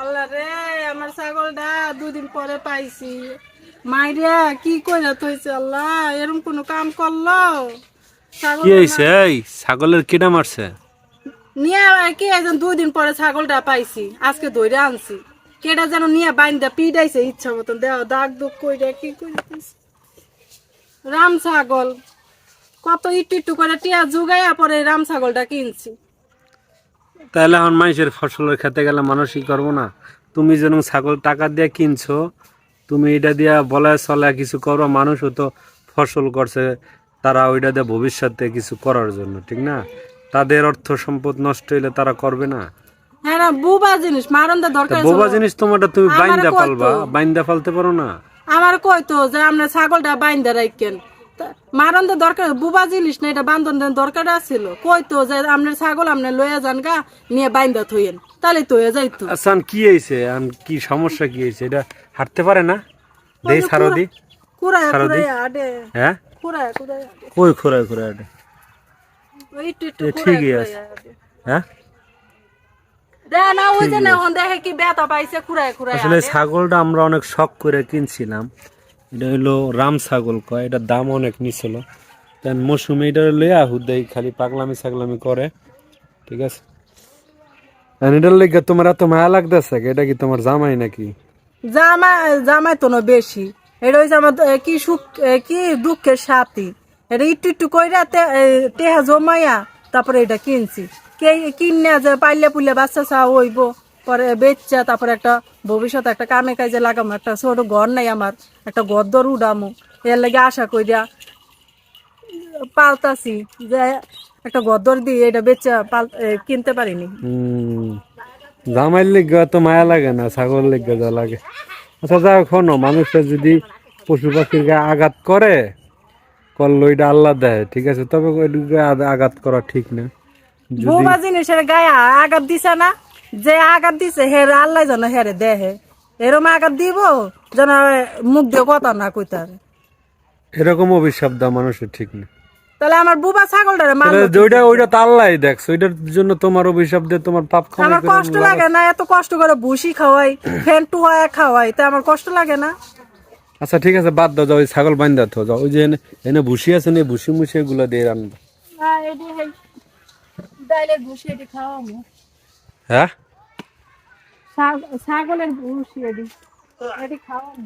আল্লাহ রে আমার ছাগলটা দুদিন পরে পাইছি। মাইরে কি কইরা থইছে আল্লাহ? এরকম কোনো কাম করল? কি হয়েছে এই ছাগলের কিনা মারছে? নিয়ে কি একজন দুদিন পরে ছাগলটা পাইছি আজকে ধরে আনছি। কেটা যেন নিয়ে বাইন্দা পিডাইছে ইচ্ছা মতন। দেও দাগ দুগ কইরা কি রাম ছাগল কত ইটু ইটু করে টিয়া জুগাইয়া পরে রাম ছাগলটা কিনছি। তাহলে এখন মানুষের ফসলের খেতে গেলে মানুষই করব না। তুমি যেন ছাগল টাকা দিয়ে কিনছো তুমি এটা দিয়া বলা চলা কিছু করো মানুষও তো ফসল করছে তারা ওইটা দিয়ে ভবিষ্যতে কিছু করার জন্য ঠিক না? তাদের অর্থ সম্পদ নষ্ট হইলে তারা করবে না। হ্যাঁ জিনিস মারন্দা দরকার বোবা জিনিস তোমারটা তুমি বাইন্দা পালবা বাইন্দা পালতে পারো না? আমার কইতো যে আমরা ছাগলটা বাইন্দা রাখেন মারন তো দরকার বুবা জিনিস না এটা বান্ধন দরকার আছিল। কইতো যে আপনার ছাগল আপনি লইয়া যান গা নিয়ে বাইন্দা থইয়েন। তাহলে তো হয়ে যাইতো। আচ্ছা কি হয়েছে আন কি সমস্যা কি হয়েছে এটা হাঁটতে পারে না? দেই সারদি কুড়ায় সারদি? কুড়ায় আডে হ্যাঁ? কুড়ায় কুড়ায় আডে কই ঠিকই আছে। হ্যাঁ? আসলে ছাগলটা আমরা অনেক শখ করে কিনছিলাম। এটা হইল রাম ছাগল কয়, এটার দাম অনেক নিছিল। তেন মৌসুমে এটা লইয়া হুদাই খালি পাগলামি ছাগলামি করে, ঠিক আছে? এটার লেগে তোমার এত মায়া লাগতেছে এটা কি তোমার জামাই নাকি? জামা জামাই তো না বেশি। এটা হইছে আমার কি সুখ কি দুঃখের সাথী। এটা একটু একটু কইরা টেহা জমাইয়া তারপরে এটা কিনছি। কে কিনে যে পাইলে পুইলে বাচ্চা চা হইব। পরে বেচা তারপরে একটা ভবিষ্যৎ একটা কামে কাজে লাগামো একটা ছোট ঘর নাই আমার একটা গদ্দর উডামো। এর লাগে আশা কইরা পালতাছি যে একটা গদ্দর দিয়ে এটা বেচা পাল কিনতে পারিনি। জামাইয়ের লেগে এত মায়া লাগে না ছাগল লেগে যা লাগে। আচ্ছা যা শোনো মানুষের যদি পশু পাখির গায়ে আঘাত করে করল এটা আল্লাহ দেয় ঠিক আছে? তবে আঘাত করা ঠিক না। বৌমা জিনিসের গায়ে আঘাত দিছে না যে আঘাত দিছে হের আল্লাহ যেন হেরে দেহে। এরম আঘাত দিব যেন মুখ দিয়ে কথা না কইতার এরকম অভিশাপ দেওয়া মানুষের ঠিক না। তাহলে আমার বুবা ছাগলটারে মারলো ওইটা ওইটা তো আল্লাহ দেখছ ওইটার জন্য তোমার অভিশাপ দিয়ে তোমার পাপ ক্ষমা আমার কষ্ট লাগে না এত কষ্ট করে ভুসি খাওয়াই ফ্যান খাওয়াই তা আমার কষ্ট লাগে না। আচ্ছা ঠিক আছে বাদ দাও যাও ওই ছাগল বান্ধা তো যাও ওই যে এনে এনে ভুসি আছে না ভুসি মুসি এগুলো দিয়ে রান্না। ডাইলের ভুসি এটি খাওয়াবো হ্যাঁ? ছাগলের ভুসি এটি এটি খাওয়াবো